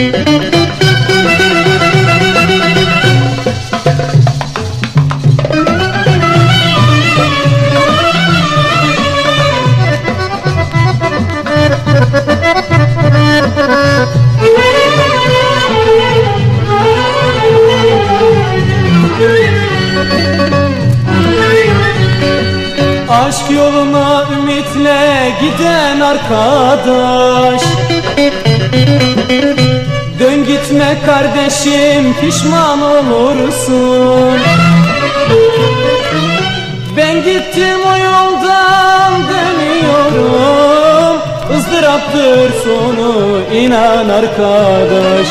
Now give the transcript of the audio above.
Aşk yoluna ümitle giden arkadaş gitme kardeşim pişman olursun. Ben gittim o yoldan dönüyorum. Izdıraptır sonu inan arkadaş